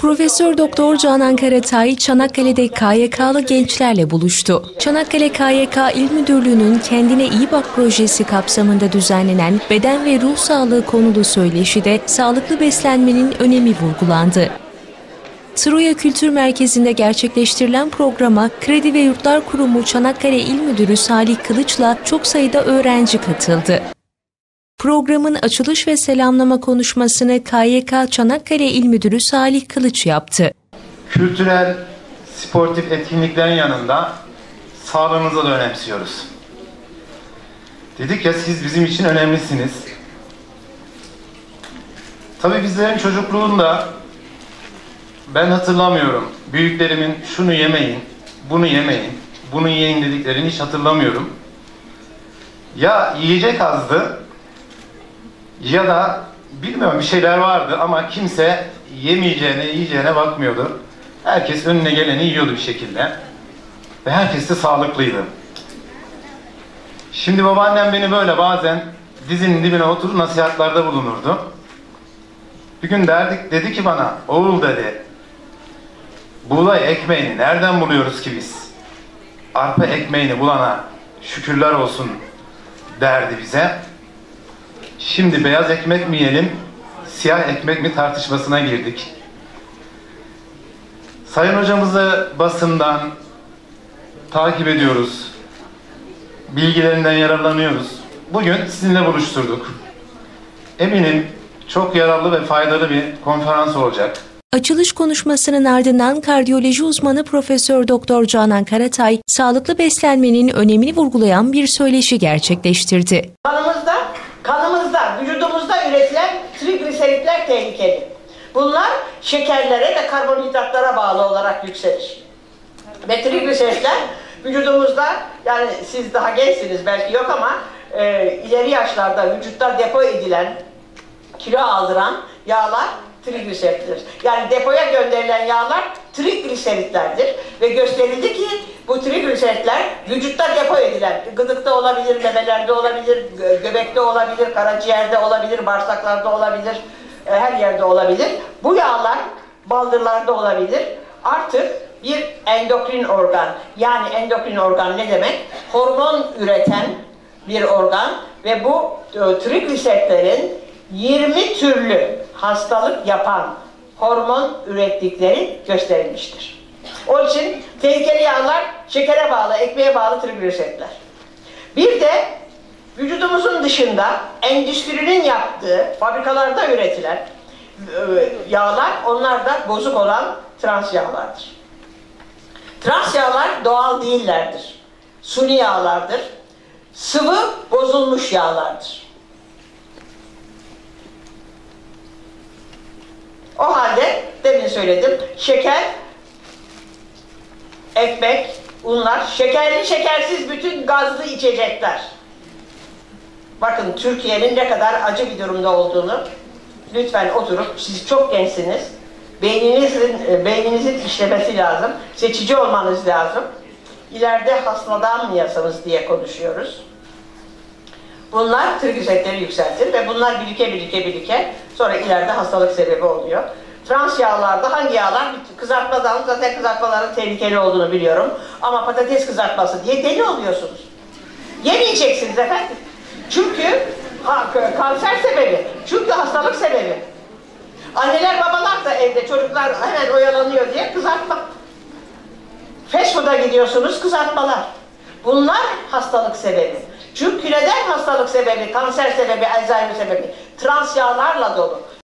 Profesör Doktor Canan Karatay Çanakkale'de KYK'lı gençlerle buluştu. Çanakkale KYK İl Müdürlüğü'nün Kendine İyi Bak projesi kapsamında düzenlenen beden ve ruh sağlığı konulu söyleşide sağlıklı beslenmenin önemi vurgulandı. Troya Kültür Merkezi'nde gerçekleştirilen programa Kredi ve Yurtlar Kurumu Çanakkale İl Müdürü Salih Kılıç'la çok sayıda öğrenci katıldı. Programın açılış ve selamlama konuşmasını KYK Çanakkale İl Müdürü Salih Kılıç yaptı. Kültürel, sportif etkinliklerin yanında sağlığınızı da önemsiyoruz. Dedik ya siz bizim için önemlisiniz. Tabii bizlerin çocukluğunda ben hatırlamıyorum. Büyüklerimin şunu yemeyin, bunu yemeyin, bunu yiyin dediklerini hiç hatırlamıyorum. Ya yiyecek azdı ya da bilmiyorum bir şeyler vardı ama kimse yemeyeceğine, yiyeceğine bakmıyordu. Herkes önüne geleni yiyordu bir şekilde. Ve herkes de sağlıklıydı. Şimdi babaannem beni böyle bazen dizinin dibine oturup nasihatlarda bulunurdu. Bir gün derdik, dedi ki bana, oğul dedi, buğday ekmeğini nereden buluyoruz ki biz? Arpa ekmeğini bulana şükürler olsun derdi bize. Şimdi beyaz ekmek mi yiyelim, siyah ekmek mi tartışmasına girdik. Sayın hocamızı basından takip ediyoruz. Bilgilerinden yararlanıyoruz. Bugün sizinle buluşturduk. Eminim çok yararlı ve faydalı bir konferans olacak. Açılış konuşmasının ardından kardiyoloji uzmanı Profesör Doktor Canan Karatay, sağlıklı beslenmenin önemini vurgulayan bir söyleşi gerçekleştirdi. Kanımızda, kanımızda, vücudumuzda üretilen trigliseritler tehlikeli. Bunlar şekerlere ve karbonhidratlara bağlı olarak yükselir. Ve trigliseritler vücudumuzda, yani siz daha gençsiniz belki yok ama e, ileri yaşlarda vücutta depo edilen, kilo aldıran yağlar trigliserittir. Yani depoya gönderilen yağlar trigliseritlerdir ve gösterildi ki bu trigliseritler vücutta depo edilen, gıdıkta olabilir, memelerde olabilir, gö- göbekte olabilir, karaciğerde olabilir, bağırsaklarda olabilir, e, her yerde olabilir. Bu yağlar baldırlarda olabilir. Artık bir endokrin organ, yani endokrin organ ne demek? Hormon üreten bir organ ve bu e, trigliseritlerin 20 türlü hastalık yapan hormon ürettikleri gösterilmiştir. Onun için tehlikeli yağlar şekere bağlı, ekmeğe bağlı trigliseritler. Bir de vücudumuzun dışında endüstrinin yaptığı, fabrikalarda üretilen e, yağlar, onlar da bozuk olan trans yağlardır. Trans yağlar doğal değillerdir. Suni yağlardır. Sıvı bozulmuş yağlardır. O halde demin söyledim. Şeker, ekmek, unlar, şekerli şekersiz bütün gazlı içecekler. Bakın Türkiye'nin ne kadar acı bir durumda olduğunu lütfen oturup siz çok gençsiniz. Beyninizin, e, beyninizin işlemesi lazım. Seçici olmanız lazım. İleride hastalanmayasınız diye konuşuyoruz. Bunlar trigliseritleri yükseltir ve bunlar birike birike birike sonra ileride hastalık sebebi oluyor. Trans yağlarda hangi yağlar? Kızartmadan zaten kızartmaların tehlikeli olduğunu biliyorum. Ama patates kızartması diye deli oluyorsunuz. Yemeyeceksiniz efendim. Çünkü ha, kanser sebebi. Çünkü hastalık sebebi. Anneler babalar da evde çocuklar hemen oyalanıyor diye kızartma. Fast food'a gidiyorsunuz kızartmalar. Bunlar hastalık sebebi. Çünkü neden hastalık sebebi, kanser sebebi, Alzheimer sebebi? Trans yağlarla dolu.